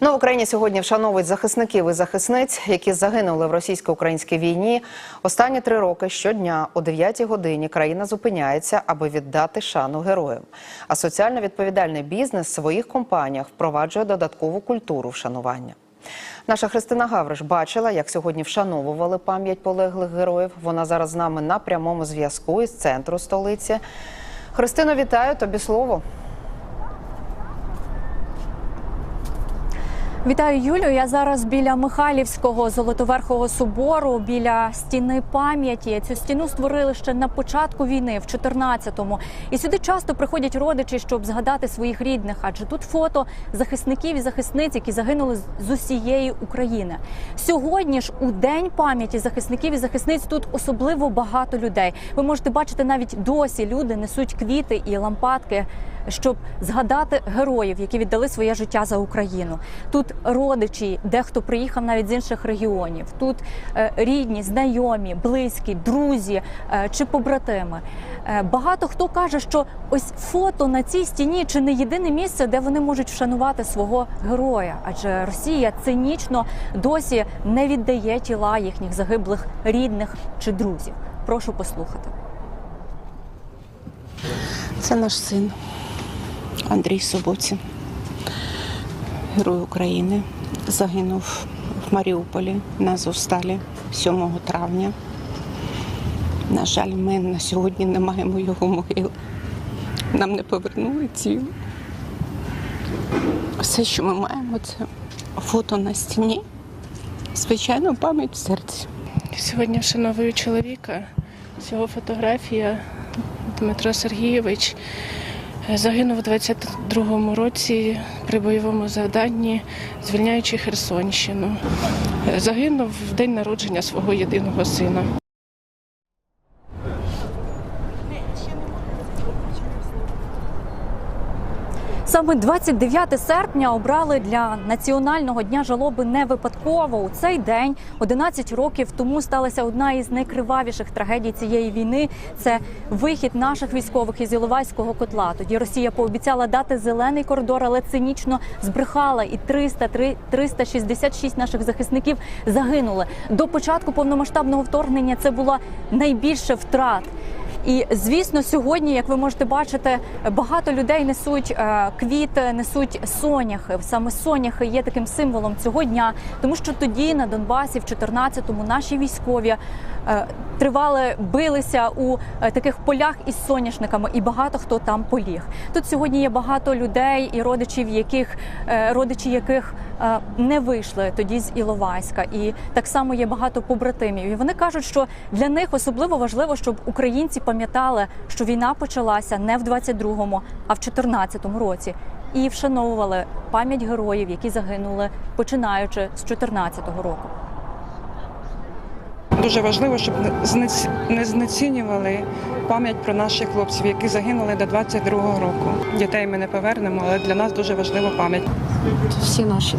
В Україні сьогодні вшановують захисників і захисниць, які загинули в російсько-українській війні. Останні три роки щодня о 9 годині країна зупиняється, аби віддати шану героям. А соціально відповідальний бізнес в своїх компаніях впроваджує додаткову культуру вшанування. Наша Христина Гавриш бачила, як сьогодні вшановували пам'ять полеглих героїв. Вона зараз з нами на прямому зв'язку із центру столиці. Христино, вітаю тобі слово. Вітаю Юлю. Я зараз біля Михайлівського золотоверхого собору, біля стіни пам'яті. Цю стіну створили ще на початку війни, в 14-му. І сюди часто приходять родичі, щоб згадати своїх рідних, адже тут фото захисників і захисниць, які загинули з усієї України. Сьогодні ж у день пам'яті захисників і захисниць тут особливо багато людей. Ви можете бачити навіть досі люди несуть квіти і лампадки щоб згадати героїв, які віддали своє життя за Україну. Тут родичі, дехто приїхав навіть з інших регіонів. Тут е, рідні, знайомі, близькі, друзі е, чи побратими. Е, багато хто каже, що ось фото на цій стіні чи не єдине місце, де вони можуть вшанувати свого героя, адже Росія цинічно досі не віддає тіла їхніх загиблих рідних чи друзів. Прошу послухати. Це наш син Андрій Соботін, герой України. Загинув в Маріуполі на Азовсталі 7 травня. На жаль, ми на сьогодні не маємо його могили. Нам не повернули тіло. Все, що ми маємо, це фото на стіні, звичайно, пам'ять в серці. Сьогодні вшановую чоловіка. Цього фотографія Дмитро Сергійович загинув у 22-му році при бойовому завданні, звільняючи Херсонщину. Загинув в день народження свого єдиного сина. Саме 29 серпня обрали для національного дня жалоби не випадково. У цей день, 11 років тому, сталася одна із найкривавіших трагедій цієї війни. Це вихід наших військових із Іловайського котла. Тоді Росія пообіцяла дати зелений коридор, але цинічно збрехала. І 300, 366 наших захисників загинули. До початку повномасштабного вторгнення це було найбільше втрат. І звісно, сьогодні, як ви можете бачити, багато людей несуть е, квіти, несуть соняхи. Саме соняхи є таким символом цього дня, тому що тоді на Донбасі, в 14-му, наші військові е, тривали, билися у е, таких полях із соняшниками, і багато хто там поліг. Тут сьогодні є багато людей і родичів, яких родичі яких не вийшли тоді з Іловайська, і так само є багато побратимів. І вони кажуть, що для них особливо важливо, щоб українці пам'ятали, що війна почалася не в 22-му, а в 14-му році. І вшановували пам'ять героїв, які загинули починаючи з 14-го року. Дуже важливо, щоб не знецінювали пам'ять про наших хлопців, які загинули до 22-го року. Дітей ми не повернемо, але для нас дуже важлива пам'ять. Всі наші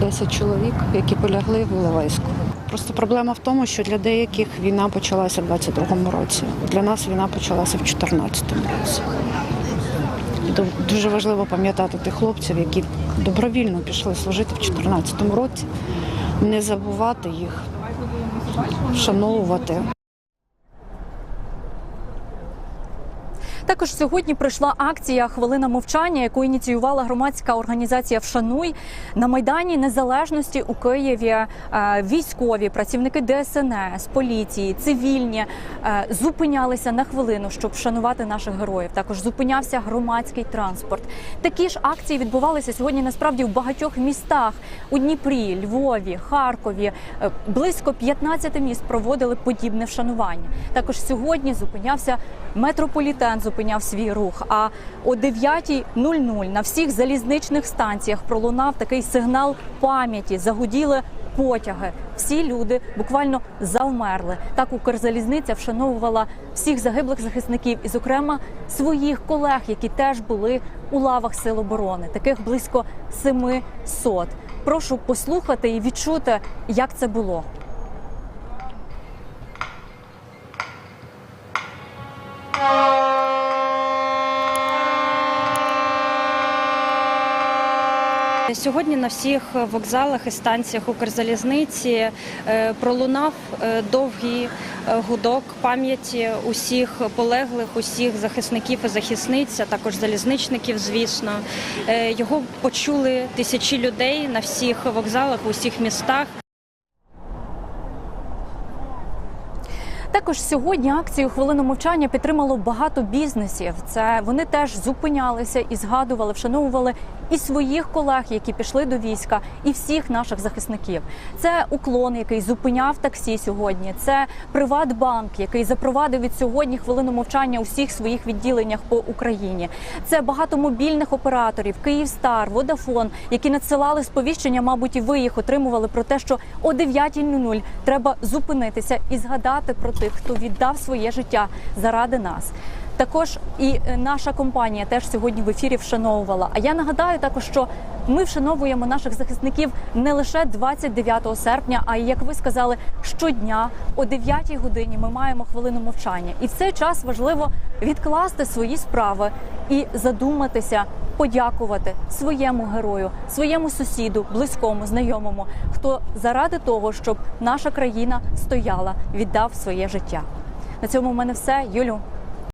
10 чоловік, які полягли в Іловайську. Просто проблема в тому, що для деяких війна почалася в 22-му році. Для нас війна почалася в 14-му році. Дуже важливо пам'ятати тих хлопців, які добровільно пішли служити в 14-му році, не забувати їх, вшановувати. Також сьогодні пройшла акція Хвилина мовчання, яку ініціювала громадська організація Вшануй на майдані Незалежності у Києві. е, Військові, працівники ДСНС, поліції, цивільні е, зупинялися на хвилину, щоб вшанувати наших героїв. Також зупинявся громадський транспорт. Такі ж акції відбувалися сьогодні насправді в багатьох містах у Дніпрі, Львові, Харкові. Е, Близько 15 міст проводили подібне вшанування. Також сьогодні зупинявся метрополітен, зупиняв свій рух. А о 9.00 на всіх залізничних станціях пролунав такий сигнал пам'яті. Загуділи потяги. Всі люди буквально завмерли. Так Укрзалізниця вшановувала всіх загиблих захисників, і, зокрема, своїх колег, які теж були у лавах сил оборони. Таких близько 700. Прошу послухати і відчути, як це було. Сьогодні на всіх вокзалах і станціях Укрзалізниці е, пролунав е, довгий е, гудок пам'яті усіх полеглих, усіх захисників і захисниць, а також залізничників. Звісно, його почули тисячі людей на всіх вокзалах, у всіх містах. Також сьогодні акцію хвилину мовчання підтримало багато бізнесів. Це вони теж зупинялися і згадували, вшановували і своїх колег, які пішли до війська, і всіх наших захисників. Це уклон, який зупиняв таксі сьогодні. Це Приватбанк, який запровадив від сьогодні хвилину мовчання у всіх своїх відділеннях по Україні. Це багато мобільних операторів, Київстар, Водафон, які надсилали сповіщення, мабуть, і ви їх отримували про те, що о 9.00 треба зупинитися і згадати про тих, хто віддав своє життя заради нас. Також і е, наша компанія теж сьогодні в ефірі вшановувала. А я нагадаю також, що ми вшановуємо наших захисників не лише 29 серпня, а як ви сказали, щодня о 9 годині ми маємо хвилину мовчання. І в цей час важливо відкласти свої справи і задуматися, подякувати своєму герою, своєму сусіду, близькому, знайомому, хто заради того, щоб наша країна стояла, віддав своє життя. На цьому в мене все. Юлю,